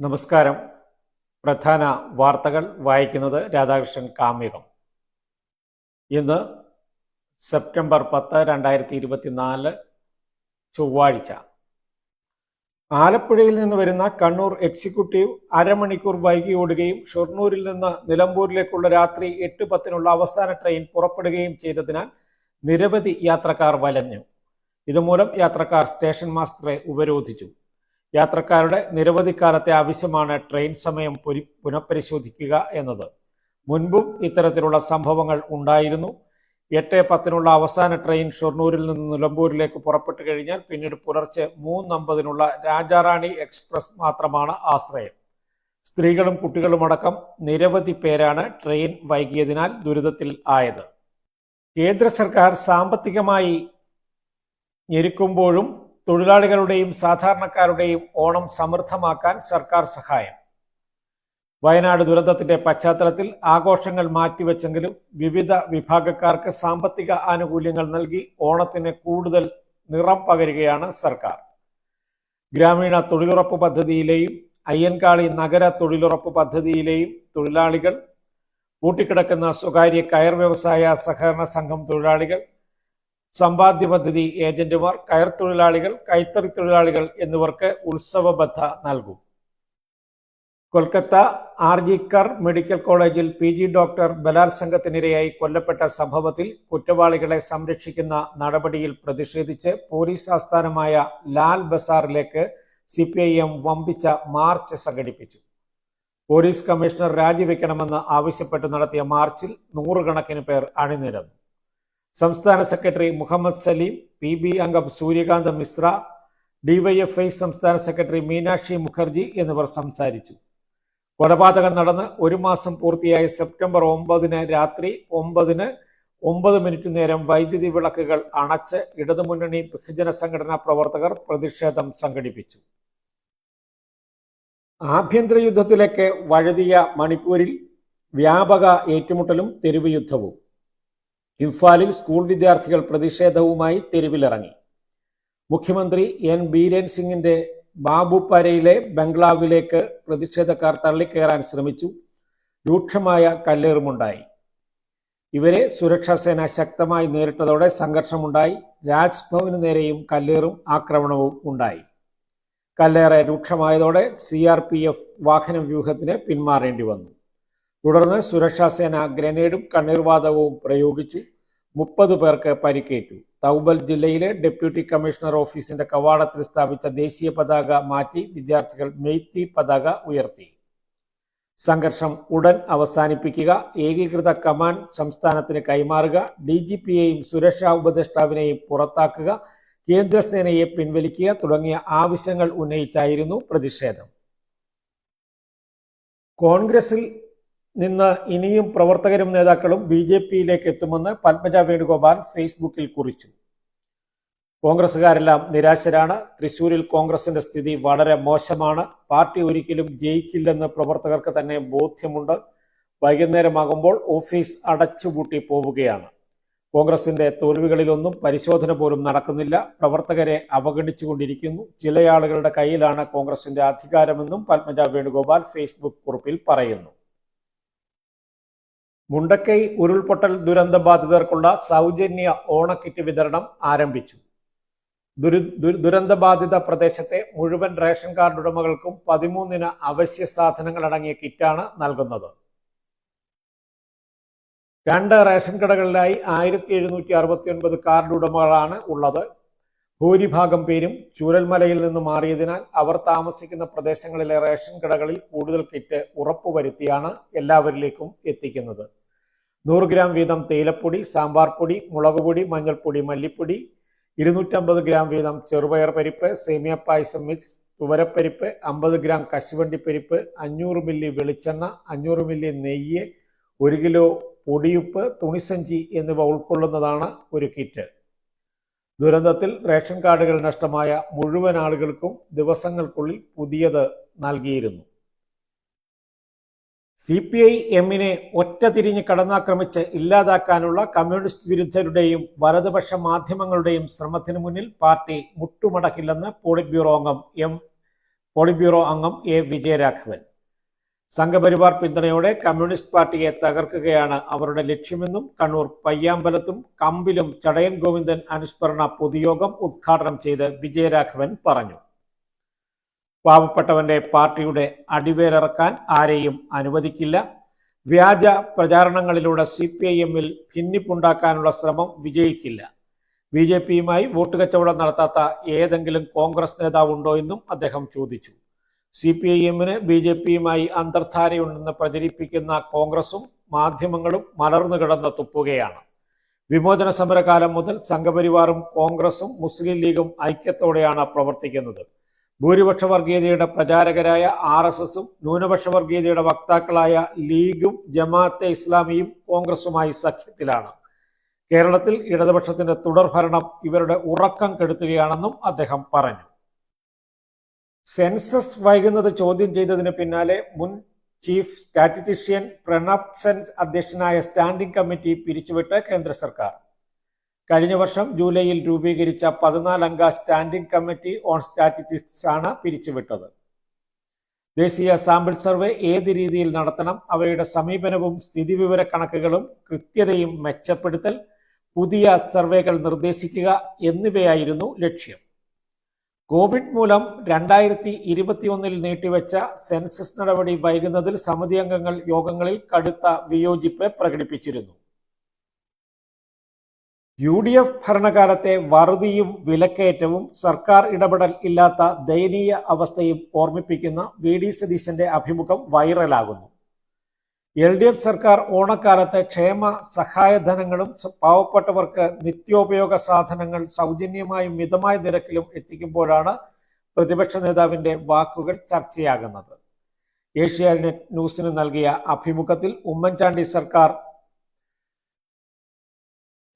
നമസ്കാരം. പ്രധാന വാർത്തകൾ വായിക്കുന്നത് രാധാകൃഷ്ണൻ കാമികം. ഇന്ന് സെപ്റ്റംബർ പത്ത് രണ്ടായിരത്തി ഇരുപത്തിനാല് ചൊവ്വാഴ്ച. ആലപ്പുഴയിൽ നിന്ന് വരുന്ന കണ്ണൂർ എക്സിക്യൂട്ടീവ് അരമണിക്കൂർ വൈകി ഓടുകയും ഷൊർണൂരിൽ നിന്ന് നിലമ്പൂരിലേക്കുള്ള രാത്രി എട്ട് പത്തിനുള്ള അവസാന ട്രെയിൻ പുറപ്പെടുകയും ചെയ്തതിനാൽ നിരവധി യാത്രക്കാർ വലഞ്ഞു. ഇതുമൂലം യാത്രക്കാർ സ്റ്റേഷൻ മാസ്റ്ററെ ഉപരോധിച്ചു. യാത്രക്കാരുടെ നിരവധി കാലത്തെ ആവശ്യമാണ് ട്രെയിൻ സമയം പുരി- പുനഃപരിശോധിക്കുക എന്നത്. മുൻപും ഇത്തരത്തിലുള്ള സംഭവങ്ങൾ ഉണ്ടായിരുന്നു. എട്ട് പത്തിനുള്ള അവസാന ട്രെയിൻ ഷൊർണൂരിൽ നിന്ന് നിലമ്പൂരിലേക്ക് പുറപ്പെട്ടു കഴിഞ്ഞാൽ പിന്നീട് പുലർച്ചെ മൂന്നമ്പതിനുള്ള രാജാറാണി എക്സ്പ്രസ് മാത്രമാണ് ആശ്രയം. സ്ത്രീകളും കുട്ടികളുമടക്കം നിരവധി പേരാണ് ട്രെയിൻ വൈകിയതിനാൽ ദുരിതത്തിൽ ആയത്. കേന്ദ്ര സർക്കാർ സാമ്പത്തികമായി ഞെരുക്കുമ്പോഴും തൊഴിലാളികളുടെയും സാധാരണക്കാരുടെയും ഓണം സമൃദ്ധമാക്കാൻ സർക്കാർ സഹായം. വയനാട് ദുരന്തത്തിന്റെ പശ്ചാത്തലത്തിൽ ആഘോഷങ്ങൾ മാറ്റിവെച്ചെങ്കിലും വിവിധ വിഭാഗക്കാർക്ക് സാമ്പത്തിക ആനുകൂല്യങ്ങൾ നൽകി ഓണത്തിന് കൂടുതൽ നിറം പകരുകയാണ് സർക്കാർ. ഗ്രാമീണ തൊഴിലുറപ്പ് പദ്ധതിയിലെയും അയ്യൻകാളി നഗര തൊഴിലുറപ്പ് പദ്ധതിയിലെയും തൊഴിലാളികൾ പൂട്ടിക്കിടക്കുന്ന സ്വകാര്യ കയർ വ്യവസായ സഹകരണ സംഘം തൊഴിലാളികൾ സമ്പാദ്യ പദ്ധതി ഏജന്റുമാർ കയർ തൊഴിലാളികൾ കൈത്തറി തൊഴിലാളികൾ എന്നിവർക്ക് ഉത്സവബദ്ധ നൽകും. കൊൽക്കത്ത ആർജിക്കർ മെഡിക്കൽ കോളേജിൽ പി ജി ഡോക്ടർ ബലാത്സംഗത്തിനിരയായി കൊല്ലപ്പെട്ട സംഭവത്തിൽ കുറ്റവാളികളെ സംരക്ഷിക്കുന്ന നടപടിയിൽ പ്രതിഷേധിച്ച് പോലീസ് ആസ്ഥാനമായ ലാൽ ബസാറിലേക്ക് സി പി ഐ എം വമ്പിച്ച മാർച്ച് സംഘടിപ്പിച്ചു. പോലീസ് കമ്മീഷണർ രാജിവെക്കണമെന്ന് ആവശ്യപ്പെട്ട് നടത്തിയ മാർച്ചിൽ നൂറുകണക്കിന് പേർ അണിനിരന്നു. സംസ്ഥാന secretary Mohammed Salim P B അംഗം സൂര്യകാന്ത മിശ്ര ഡിവൈഎഫ്ഐ സംസ്ഥാന സെക്രട്ടറി മീനാക്ഷി മുഖർജി എന്നിവർ സംസാരിച്ചു. കൊലപാതകം നടന്ന് ഒരു മാസം പൂർത്തിയായ സെപ്റ്റംബർ ഒമ്പതിന് രാത്രി ഒമ്പതിന് ഒമ്പത് മിനിറ്റ് നേരം വൈദ്യുതി വിളക്കുകൾ അണച്ച് ഇടതുമുന്നണി ബഹുജന സംഘടനാ പ്രവർത്തകർ പ്രതിഷേധം സംഘടിപ്പിച്ചു. ആഭ്യന്തര യുദ്ധത്തിലേക്ക് വഴുതിയ മണിപ്പൂരിൽ വ്യാപക ഏറ്റുമുട്ടലും തെരുവ് യുദ്ധവും. ഇംഫാലിൽ സ്കൂൾ വിദ്യാർത്ഥികൾ പ്രതിഷേധവുമായി തെരുവിലിറങ്ങി. മുഖ്യമന്ത്രി എൻ ബീരേൻ സിംഗിന്റെ ബാബുപരയിലെ ബംഗ്ലാവിലേക്ക് പ്രതിഷേധക്കാർ തള്ളിക്കയറാൻ ശ്രമിച്ചു. രൂക്ഷമായ കല്ലേറുമുണ്ടായി. ഇവരെ സുരക്ഷാ സേന ശക്തമായി നേരിട്ടതോടെ സംഘർഷമുണ്ടായി. രാജ്ഭവന് നേരെയും കല്ലേറും ആക്രമണവും ഉണ്ടായി. കല്ലേറെ രൂക്ഷമായതോടെ സി വാഹന വ്യൂഹത്തിന് പിന്മാറേണ്ടി വന്നു. തുടർന്ന് സുരക്ഷാസേന ഗ്രനേഡും കണ്ണീർവാതകവും പ്രയോഗിച്ചു. മുപ്പത് പേർക്ക് പരിക്കേറ്റു. തൗബൽ ജില്ലയിലെ ഡെപ്യൂട്ടി കമ്മീഷണർ ഓഫീസിന്റെ കവാടത്തിൽ സ്ഥാപിച്ച ദേശീയ പതാക മാറ്റി വിദ്യാർത്ഥികൾ മെയ്ത്തി പതാക ഉയർത്തി. സംഘർഷം ഉടൻ അവസാനിപ്പിക്കുക. ഏകീകൃത കമാൻഡ് സംസ്ഥാനത്തിന് കൈമാറുക. ഡി ജി പിയെയും സുരക്ഷാ ഉപദേഷ്ടാവിനെയും പുറത്താക്കുക. കേന്ദ്രസേനയെ പിൻവലിക്കുക തുടങ്ങിയ ആവശ്യങ്ങൾ ഉന്നയിച്ചായിരുന്നു പ്രതിഷേധം. കോൺഗ്രസിൽ നിന്ന് ഇനിയും പ്രവർത്തകരും നേതാക്കളും ബി ജെ പിയിലേക്ക് എത്തുമെന്ന് പത്മജ വേണുഗോപാൽ ഫേസ്ബുക്കിൽ കുറിച്ചു. കോൺഗ്രസുകാരെല്ലാം നിരാശരാണ്. തൃശൂരിൽ കോൺഗ്രസിന്റെ സ്ഥിതി വളരെ മോശമാണ്. പാർട്ടി ഒരിക്കലും ജയിക്കില്ലെന്ന് പ്രവർത്തകർക്ക് തന്നെ ബോധ്യമുണ്ട്. വൈകുന്നേരമാകുമ്പോൾ ഓഫീസ് അടച്ചുപൂട്ടി പോവുകയാണ്. കോൺഗ്രസിന്റെ തോൽവികളിലൊന്നും പരിശോധന പോലും നടക്കുന്നില്ല. പ്രവർത്തകരെ അവഗണിച്ചുകൊണ്ടിരിക്കുന്നു. ചിലയാളുകളുടെ കയ്യിലാണ് കോൺഗ്രസിന്റെ അധികാരമെന്നും പത്മജ വേണുഗോപാൽ ഫേസ്ബുക്ക് കുറിപ്പിൽ പറയുന്നു. മുണ്ടക്കൈ ഉരുൾപൊട്ടൽ ദുരന്ത ബാധിതർക്കുള്ള സൗജന്യ ഓണക്കിറ്റ് വിതരണം ആരംഭിച്ചു. ദുരി ദുര- ദുരന്തബാധിത പ്രദേശത്തെ മുഴുവൻ റേഷൻ കാർഡ് ഉടമകൾക്കും പതിമൂന്നിന് അവശ്യ സാധനങ്ങൾ അടങ്ങിയ കിറ്റാണ് നൽകുന്നത്. രണ്ട് റേഷൻ കടകളിലായി ആയിരത്തി എഴുന്നൂറ്റി അറുപത്തി ഒൻപത് കാർഡ് ഉടമകളാണ് ഉള്ളത്. ഭൂരിഭാഗം പേരും ചൂരൽമലയിൽ നിന്ന് മാറിയതിനാൽ അവർ താമസിക്കുന്ന പ്രദേശങ്ങളിലെ റേഷൻ കടകളിൽ കൂടുതൽ കിറ്റ് ഉറപ്പുവരുത്തിയാണ് എല്ലാവരിലേക്കും എത്തിക്കുന്നത്. നൂറ് ഗ്രാം വീതം തേയിലപ്പൊടി സാമ്പാർ പൊടി മുളക് പൊടി മഞ്ഞൾപ്പൊടി മല്ലിപ്പൊടി ഇരുന്നൂറ്റമ്പത് ഗ്രാം വീതം ചെറുപയർ പരിപ്പ് സേമിയ പായസം മിക്സ് തുവരപ്പരിപ്പ് അമ്പത് ഗ്രാം കശുവണ്ടി പരിപ്പ് അഞ്ഞൂറ് മില്ലി വെളിച്ചെണ്ണ അഞ്ഞൂറ് മില്ലി നെയ്യ് ഒരു കിലോ പൊടിയുപ്പ് തുണിസഞ്ചി എന്നിവ ഉൾക്കൊള്ളുന്നതാണ് ഒരു കിറ്റ്. ദുരന്തത്തിൽ റേഷൻ കാർഡുകൾ നഷ്ടമായ മുഴുവൻ ആളുകൾക്കും ദിവസങ്ങൾക്കുള്ളിൽ പുതിയത് നൽകിയിരുന്നു. സി പി ഐ എമ്മിനെ ഒറ്റ തിരിഞ്ഞ് കടന്നാക്രമിച്ച് ഇല്ലാതാക്കാനുള്ള കമ്മ്യൂണിസ്റ്റ് വിരുദ്ധരുടെയും വലതുപക്ഷ മാധ്യമങ്ങളുടെയും ശ്രമത്തിനു മുന്നിൽ പാർട്ടി മുട്ടുമടക്കില്ലെന്ന് പോളിറ്റ് ബ്യൂറോ അംഗം എം പോളിറ്റ് ബ്യൂറോ അംഗം എ വിജയരാഘവൻ. സംഘപരിവാർ പിന്തുണയോടെ കമ്മ്യൂണിസ്റ്റ് പാർട്ടിയെ തകർക്കുകയാണ് അവരുടെ ലക്ഷ്യമെന്നും കണ്ണൂർ പയ്യാമ്പലത്തും കമ്പിലും ചടയൻ ഗോവിന്ദൻ അനുസ്മരണ പൊതുയോഗം ഉദ്ഘാടനം ചെയ്ത് വിജയരാഘവൻ പറഞ്ഞു. പാവപ്പെട്ടവന്റെ പാർട്ടിയുടെ അടിവേലിറക്കാൻ ആരെയും അനുവദിക്കില്ല. വ്യാജ പ്രചാരണങ്ങളിലൂടെ സി പി ഐ എമ്മിൽ ഭിന്നിപ്പുണ്ടാക്കാനുള്ള ശ്രമം വിജയിക്കില്ല. ബി ജെ പിയുമായി വോട്ട് കച്ചവടം നടത്താത്ത ഏതെങ്കിലും കോൺഗ്രസ് നേതാവ് ഉണ്ടോ എന്നും അദ്ദേഹം ചോദിച്ചു. സി പി ഐ എമ്മിന് ബി ജെ പിയുമായി അന്തർധാരയുണ്ടെന്ന് പ്രചരിപ്പിക്കുന്ന കോൺഗ്രസും മാധ്യമങ്ങളും മലർന്നു കിടന്ന് തുപ്പുകയാണ്. വിമോചന സമരകാലം മുതൽ സംഘപരിവാറും കോൺഗ്രസും മുസ്ലിം ലീഗും ഐക്യത്തോടെയാണ് പ്രവർത്തിക്കുന്നത്. ഭൂരിപക്ഷ വർഗീയതയുടെ പ്രചാരകരായ ആർ എസ് എസും ന്യൂനപക്ഷ വർഗീയതയുടെ വക്താക്കളായ ലീഗും ജമാഅത്തെ ഇസ്ലാമിയും കോൺഗ്രസുമായി സഖ്യത്തിലാണ്. കേരളത്തിൽ ഇടതുപക്ഷത്തിന്റെ തുടർഭരണം ഇവരുടെ ഉറക്കം കെടുത്തുകയാണെന്നും അദ്ദേഹം പറഞ്ഞു. സെൻസസ് വൈകുന്നത് ചോദ്യം ചെയ്തതിന് പിന്നാലെ മുൻ ചീഫ് സ്റ്റാറ്റിസ്റ്റിഷ്യൻ പ്രണബ് സെൻ അധ്യക്ഷനായ സ്റ്റാൻഡിംഗ് കമ്മിറ്റി പിരിച്ചുവിട്ട് കേന്ദ്ര സർക്കാർ. കഴിഞ്ഞ വർഷം ജൂലൈയിൽ രൂപീകരിച്ച പതിനാലംഗ സ്റ്റാൻഡിംഗ് കമ്മിറ്റി ഓൺ സ്റ്റാറ്റിസ്റ്റിക്സ് ആണ് പിരിച്ചുവിട്ടത്. ദേശീയ സാമ്പിൾ സർവേ ഏത് രീതിയിൽ നടത്തണം അവയുടെ സമീപനവും സ്ഥിതിവിവര കണക്കുകളും കൃത്യതയും മെച്ചപ്പെടുത്തൽ പുതിയ സർവേകൾ നിർദ്ദേശിക്കുക എന്നിവയായിരുന്നു ലക്ഷ്യം. കോവിഡ് മൂലം രണ്ടായിരത്തി ഇരുപത്തിയൊന്നിൽ നീട്ടിവെച്ച സെൻസസ് നടപടി വൈകുന്നതിൽ സമിതി അംഗങ്ങൾ യോഗങ്ങളിൽ കടുത്ത വിയോജിപ്പ് പ്രകടിപ്പിച്ചിരുന്നു. യു ഡി എഫ് ഭരണകാലത്തെ വറുതിയും വിലക്കയറ്റവും സർക്കാർ ഇടപെടൽ ഇല്ലാത്ത ദയനീയ അവസ്ഥയും ഓർമ്മിപ്പിക്കുന്ന വി ഡി സതീശന്റെ അഭിമുഖം വൈറലാകുന്നു. എൽ ഡി എഫ് സർക്കാർ ഓണക്കാലത്ത് ക്ഷേമ സഹായധനങ്ങളും പാവപ്പെട്ടവർക്ക് നിത്യോപയോഗ സാധനങ്ങൾ സൗജന്യമായും മിതമായ നിരക്കിലും എത്തിക്കുമ്പോഴാണ് പ്രതിപക്ഷ നേതാവിന്റെ വാക്കുകൾ ചർച്ചയാകുന്നത്. ഏഷ്യാനെറ്റ് ന്യൂസിന് നൽകിയ അഭിമുഖത്തിൽ ഉമ്മൻചാണ്ടി സർക്കാർ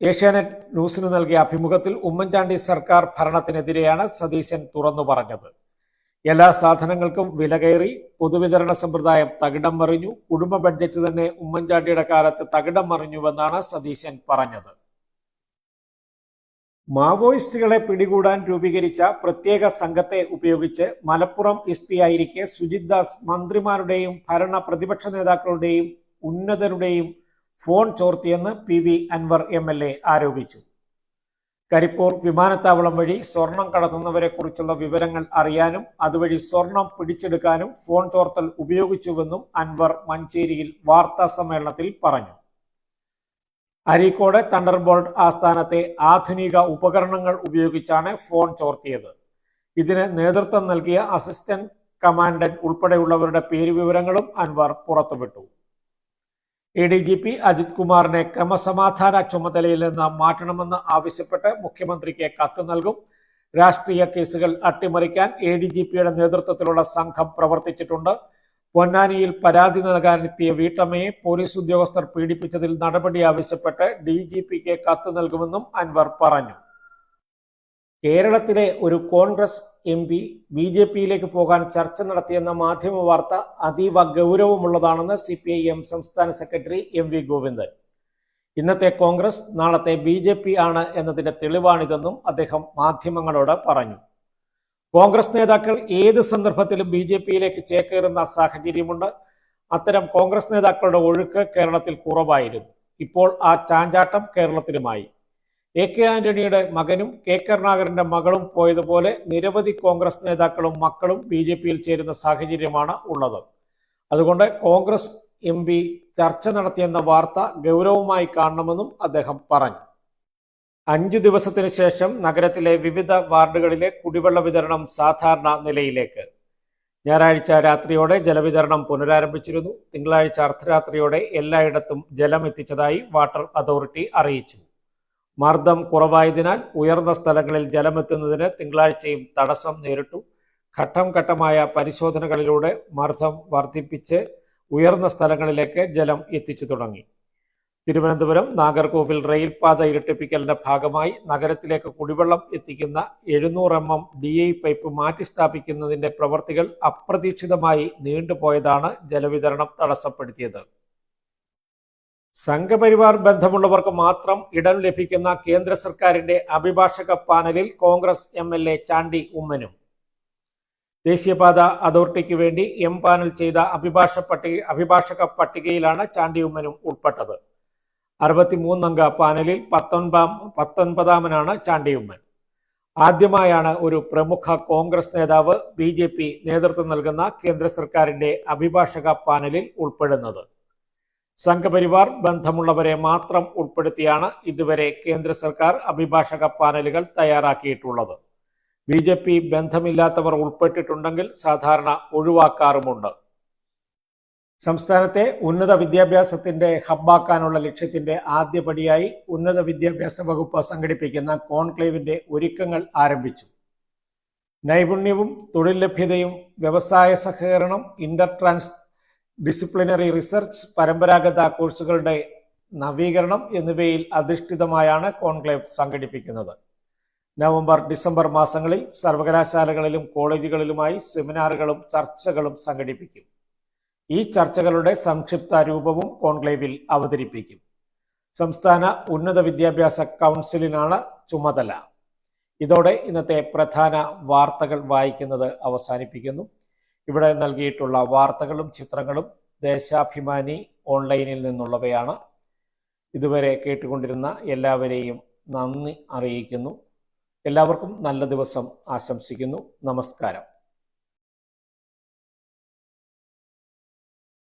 ഏഷ്യാനെറ്റ് ന്യൂസിന് നൽകിയ അഭിമുഖത്തിൽ ഉമ്മൻചാണ്ടി സർക്കാർ ഭരണത്തിനെതിരെയാണ് സതീശൻ തുറന്നു പറഞ്ഞത്. എല്ലാ സാധനങ്ങൾക്കും വില കയറി പൊതുവിതരണ സമ്പ്രദായം തകിടം മറിഞ്ഞു. കുടുംബ ബഡ്ജറ്റ് തന്നെ ഉമ്മൻചാണ്ടിയുടെ കാലത്ത് തകിടം മറിഞ്ഞുവെന്നാണ് സതീശൻ പറഞ്ഞത്. മാവോയിസ്റ്റുകളെ പിടികൂടാൻ രൂപീകരിച്ച പ്രത്യേക സംഘത്തെ ഉപയോഗിച്ച് മലപ്പുറം എസ് പി ആയിരിക്കെ സുജിത് ദാസ് മന്ത്രിമാരുടെയും ഭരണ പ്രതിപക്ഷ നേതാക്കളുടെയും ഉന്നതരുടെയും phone ചോർത്തിയെന്ന് P V Anvar M L A ആരോപിച്ചു. കരിപ്പൂർ വിമാനത്താവളം വഴി സ്വർണം കടത്തുന്നവരെ കുറിച്ചുള്ള വിവരങ്ങൾ അറിയാനും അതുവഴി സ്വർണം പിടിച്ചെടുക്കാനും ഫോൺ ചോർത്തൽ ഉപയോഗിച്ചുവെന്നും അൻവർ മഞ്ചേരിയിൽ വാർത്താ സമ്മേളനത്തിൽ പറഞ്ഞു. അരീക്കോട് തണ്ടർബോൾട്ട് ആസ്ഥാനത്തെ ആധുനിക ഉപകരണങ്ങൾ ഉപയോഗിച്ചാണ് ഫോൺ ചോർത്തിയത്. ഇതിന് നേതൃത്വം നൽകിയ അസിസ്റ്റന്റ് കമാൻഡന്റ് ഉൾപ്പെടെയുള്ളവരുടെ പേരുവിവരങ്ങളും അൻവർ പുറത്തുവിട്ടു. A D G P Ajith കുമാറിനെ ക്രമസമാധാന ചുമതലയിൽ നിന്ന് മാറ്റണമെന്ന് ആവശ്യപ്പെട്ട് മുഖ്യമന്ത്രിക്ക് കത്ത് നൽകും. രാഷ്ട്രീയ കേസുകൾ അട്ടിമറിക്കാൻ എ ഡി ജി പിയുടെ നേതൃത്വത്തിലുള്ള സംഘം പ്രവർത്തിച്ചിട്ടുണ്ട്. പൊന്നാനിയിൽ പരാതി നൽകാനെത്തിയ വീട്ടമ്മയെ പോലീസ് ഉദ്യോഗസ്ഥർ പീഡിപ്പിച്ചതിൽ നടപടി ആവശ്യപ്പെട്ട് ഡി ജി പിക്ക് കത്ത് നൽകുമെന്നും അൻവർ പറഞ്ഞു. കേരളത്തിലെ ഒരു Congress M P B J പിയിലേക്ക് പോകാൻ ചർച്ച നടത്തിയെന്ന മാധ്യമ വാർത്ത അതീവ ഗൗരവമുള്ളതാണെന്ന് സി പി ഐ എം സംസ്ഥാന സെക്രട്ടറി എം വി ഗോവിന്ദൻ. ഇന്നത്തെ കോൺഗ്രസ് നാളത്തെ ബി ജെ പി ആണ് എന്നതിന്റെ തെളിവാണിതെന്നും അദ്ദേഹം മാധ്യമങ്ങളോട് പറഞ്ഞു. കോൺഗ്രസ് നേതാക്കൾ ഏത് സന്ദർഭത്തിലും ബി ജെ പിയിലേക്ക് ചേക്കേറുന്ന സാഹചര്യമുണ്ട്. അത്തരം കോൺഗ്രസ് നേതാക്കളുടെ ഒഴുക്ക് കേരളത്തിൽ കുറവായിരുന്നു. ഇപ്പോൾ ആ ചാഞ്ചാട്ടം കേരളത്തിലുമായി. എ കെ ആന്റണിയുടെ മകനും കെ കരുണാകരന്റെ മകളും പോയതുപോലെ നിരവധി കോൺഗ്രസ് നേതാക്കളും മക്കളും ബി ജെ പിയിൽ ചേരുന്ന സാഹചര്യമാണ് ഉള്ളത്. അതുകൊണ്ട് കോൺഗ്രസ് എം പി ചർച്ച നടത്തിയെന്ന വാർത്ത ഗൗരവമായി കാണണമെന്നും അദ്ദേഹം പറഞ്ഞു. അഞ്ചു ദിവസത്തിന് ശേഷം നഗരത്തിലെ വിവിധ വാർഡുകളിലെ കുടിവെള്ള വിതരണം സാധാരണ നിലയിലേക്ക്. ഞായറാഴ്ച രാത്രിയോടെ ജലവിതരണം പുനരാരംഭിച്ചിരുന്നു. തിങ്കളാഴ്ച അർദ്ധരാത്രിയോടെ എല്ലായിടത്തും ജലം എത്തിച്ചതായി വാട്ടർ അതോറിറ്റി അറിയിച്ചു. മർദ്ദം കുറവായതിനാൽ ഉയർന്ന സ്ഥലങ്ങളിൽ ജലമെത്തുന്നതിന് തിങ്കളാഴ്ചയും തടസ്സം നേരിട്ടു. ഘട്ടം ഘട്ടമായ പരിശോധനകളിലൂടെ മർദ്ദം വർദ്ധിപ്പിച്ച് ഉയർന്ന സ്ഥലങ്ങളിലേക്ക് ജലം എത്തിച്ചു തുടങ്ങി. തിരുവനന്തപുരം നാഗർകോവിൽ റെയിൽപാത ഇരട്ടിപ്പിക്കലിന്റെ ഭാഗമായി നഗരത്തിലേക്ക് കുടിവെള്ളം എത്തിക്കുന്ന എഴുന്നൂറ് M M D I pipe മാറ്റിസ്ഥാപിക്കുന്നതിന്റെ പ്രവർത്തികൾ അപ്രതീക്ഷിതമായി നീണ്ടുപോയതാണ് ജലവിതരണം തടസ്സപ്പെടുത്തിയത്. സംഘപരിവാർ ബന്ധമുള്ളവർക്ക് മാത്രം ഇടം ലഭിക്കുന്ന കേന്ദ്ര സർക്കാരിന്റെ അഭിഭാഷക പാനലിൽ Congress M L A Chandy ഉമ്മനും. ദേശീയപാത അതോറിറ്റിക്ക് വേണ്ടി എം പാനൽ ചെയ്ത അഭിഭാഷ പട്ടിക അഭിഭാഷക പട്ടികയിലാണ് ചാണ്ടി ഉമ്മനും ഉൾപ്പെട്ടത്. അറുപത്തിമൂന്നംഗ പാനലിൽ പത്തൊൻപതാം പത്തൊൻപതാമനാണ് ചാണ്ടി ഉമ്മൻ. ആദ്യമായാണ് ഒരു പ്രമുഖ കോൺഗ്രസ് നേതാവ് ബി നേതൃത്വം നൽകുന്ന കേന്ദ്ര സർക്കാരിന്റെ അഭിഭാഷക പാനലിൽ ഉൾപ്പെടുന്നത്. സംഘപരിവാർ ബന്ധമുള്ളവരെ മാത്രം ഉൾപ്പെടുത്തിയാണ് ഇതുവരെ കേന്ദ്ര സർക്കാർ അഭിഭാഷക പാനലുകൾ തയ്യാറാക്കിയിട്ടുള്ളത്. ബി ജെ പി ബന്ധമില്ലാത്തവർ ഉൾപ്പെട്ടിട്ടുണ്ടെങ്കിൽ സാധാരണ ഒഴിവാക്കാറുമുണ്ട്. സംസ്ഥാനത്തെ ഉന്നത വിദ്യാഭ്യാസത്തിന്റെ ഹബ്ബാക്കാനുള്ള ലക്ഷ്യത്തിന്റെ ആദ്യപടിയായി ഉന്നത വിദ്യാഭ്യാസ വകുപ്പ് സംഘടിപ്പിക്കുന്ന കോൺക്ലേവിന്റെ ഒരുക്കങ്ങൾ ആരംഭിച്ചു. നൈപുണ്യവും തൊഴിൽ ലഭ്യതയും വ്യവസായ സഹകരണം ഇന്റർ ട്രാൻസ് ഡിസിപ്ലിനറി റിസർച്ച് പരമ്പരാഗത കോഴ്സുകളുടെ നവീകരണം എന്നിവയിൽ അധിഷ്ഠിതമായാണ് കോൺക്ലേവ് സംഘടിപ്പിക്കുന്നത്. നവംബർ ഡിസംബർ മാസങ്ങളിൽ സർവകലാശാലകളിലും കോളേജുകളിലുമായി സെമിനാറുകളും ചർച്ചകളും സംഘടിപ്പിക്കും. ഈ ചർച്ചകളുടെ സംക്ഷിപ്ത രൂപവും കോൺക്ലേവിൽ അവതരിപ്പിക്കും. സംസ്ഥാന ഉന്നത വിദ്യാഭ്യാസ കൗൺസിലിനാണ് ചുമതല. ഇതോടെ ഇന്നത്തെ പ്രധാന വാർത്തകൾ വായിക്കുന്നത് അവസാനിപ്പിക്കുന്നു. ഇവിടെ നൽകിയിട്ടുള്ള വാർത്തകളും ചിത്രങ്ങളും ദേശാഭിമാനി ഓൺലൈനിൽ നിന്നുള്ളവയാണ്. ഇതുവരെ കേട്ടുകൊണ്ടിരുന്ന എല്ലാവരെയും നന്ദി അറിയിക്കുന്നു. എല്ലാവർക്കും നല്ല ദിവസം ആശംസിക്കുന്നു. നമസ്കാരം.